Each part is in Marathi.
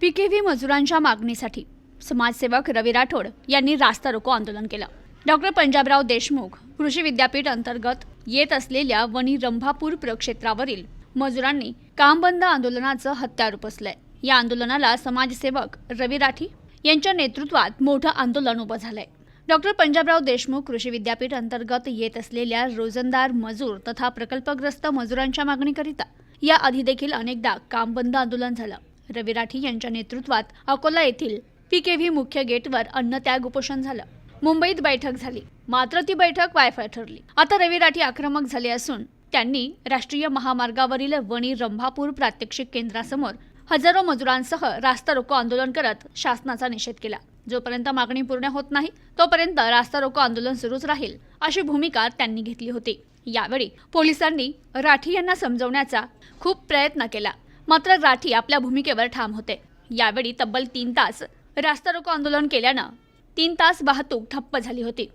पीकेव्ही मजुरांच्या मागणीसाठी समाजसेवक रवी राठोड यांनी रास्ता रोको आंदोलन केलं. डॉक्टर पंजाबराव देशमुख कृषी विद्यापीठ अंतर्गत येत असलेल्या वणी रंभापूर प्रक्षेत्रावरील मजुरांनी काम बंद आंदोलनाचं हत्यार उपसलंय या आंदोलनाला समाजसेवक रवी राठी यांच्या नेतृत्वात मोठं आंदोलन उभं झालंय. डॉक्टर पंजाबराव देशमुख कृषी विद्यापीठ अंतर्गत येत असलेल्या रोजंदार मजूर तथा प्रकल्पग्रस्त मजुरांच्या मागणीकरिता या आधी देखील अनेकदा काम बंद आंदोलन झालं. रवी राठी यांच्या नेतृत्वात अकोला येथील पीकेव्ही मुख्य गेटवर अन्नत्याग उपोषण झालं. मुंबईत बैठक झाली. मात्र ती बैठक वायफाय ठरली. आता रवी राठी आक्रमक झाले असून त्यांनी राष्ट्रीय महामार्गावरील वणी रंभापूर प्रात्यक्षिक केंद्रासमोर हजारो मजुरांसह रास्ता रोको आंदोलन करत शासनाचा निषेध केला. जोपर्यंत मागणी पूर्ण होत नाही तोपर्यंत रास्ता रोको आंदोलन सुरूच राहील अशी भूमिका त्यांनी घेतली होती. यावेळी पोलिसांनी राठी यांना समजवण्याचा खूप प्रयत्न केला. मात्र राठी आपल्या भूमिकेवर ठाम होते. यावेळी तब्बल तीन तास रास्ता रोको आंदोलन केल्यानं तीन तास वाहतूक ठप्प झाली होती.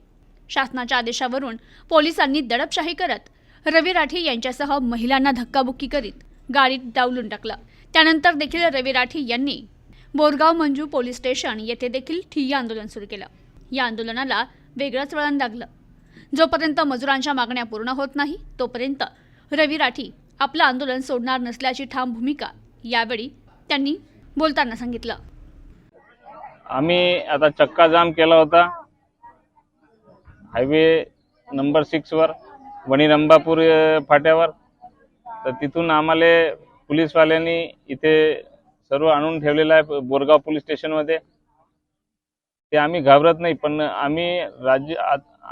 शासनाच्या आदेशावरून पोलिसांनी दडपशाही करत रवी राठी यांच्यासह महिलांना धक्काबुक्की करीत गाडीत डावलून टाकलं. त्यानंतर देखील रवी राठी यांनी बोरगाव मंजू पोलीस स्टेशन येथे देखील ठिय्या आंदोलन सुरू केलं. या आंदोलनाला वेगळंच वळण लागलं. जोपर्यंत मजुरांच्या मागण्या पूर्ण होत नाही तोपर्यंत रवी राठी आपलं आंदोलन सोडणार नसल्याची ठाम भूमिका यावेळी त्यांनी बोलताना सांगितलं. आम्ही आता चक्का जाम केला होता. हायवे नंबर सिक्सवर वर वणीरंबापूर फाट्यावर. तर तिथून आम्हाला पोलीसवाल्यांनी इथे सर्व आणून ठेवलेलं आहे बोरगाव पोलीस स्टेशनमध्ये. ते आम्ही घाबरत नाही पण आम्ही राज्य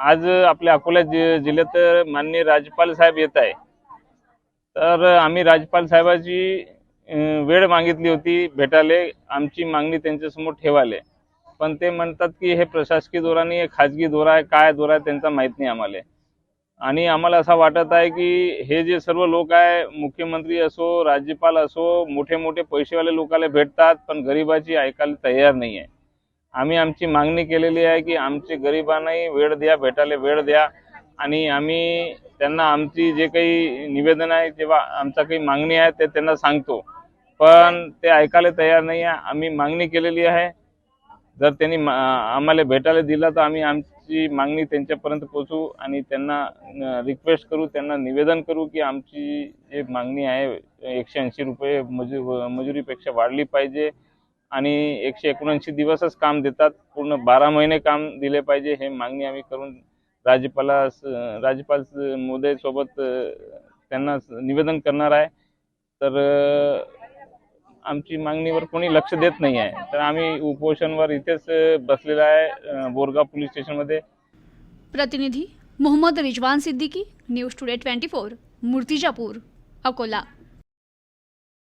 आज आपल्या अकोला जि जिल्ह्यात माननीय राज्यपाल साहेब येत आहे. तर आम्ही राज्यपाल साहेबाची वेळ मागितली होती भेटाले आमची मागणी त्यांच्यासमोर ठेवाले पण ते म्हणतात की हे प्रशासकीय दौरा आहे खाजगी धोर आहे काय धोर आहे त्यांचा माहीत नाही आम्हाला. आणि आम्हाला असं वाटत आहे की हे जे सर्व लोक आहे मुख्यमंत्री असो राज्यपाल असो मोठे मोठे पैसेवाले लोकांना भेटतात पण गरिबाची ऐकायला तयार नाही आहे. आम्ही आमची मागणी केलेली आहे की आमचे गरिबांनाही वेळ द्या भेटायला वेळ द्या. आणि आम्ही त्यांना आमची जे काही निवेदन आहे जेव्हा आमचा काही मागणी आहे ते त्यांना सांगतो. पण ते ऐकायला तयार नाही आहे. आम्ही मागणी केलेली आहे. जर त्यांनी मा- आम्हाला भेटायला दिला तर आम्ही आमची मागणी त्यांच्यापर्यंत पोचू आणि त्यांना रिक्वेस्ट करू त्यांना निवेदन करू की आमची जे मागणी आहे एकशे ऐंशी रुपये मजू मजुरीपेक्षा वाढली पाहिजे आणि एकशे एकोणऐंशी दिवसच काम देतात. पूर्ण बारा महिने काम दिले पाहिजे. हे मागणी आम्ही करून राज्यपाला राज्यपाल महोदयसोबत त्यांना निवेदन करणार आहे. तर आमची मागणीवर कोणी लक्ष देत नाही आहे. तर आम्ही उपोषणवर इथेच बसलेला आहे बोरगाव पोलीस स्टेशनमध्ये. प्रतिनिधी Mohammad Rizwan Siddiqui news today twenty four Murtijapur Akola.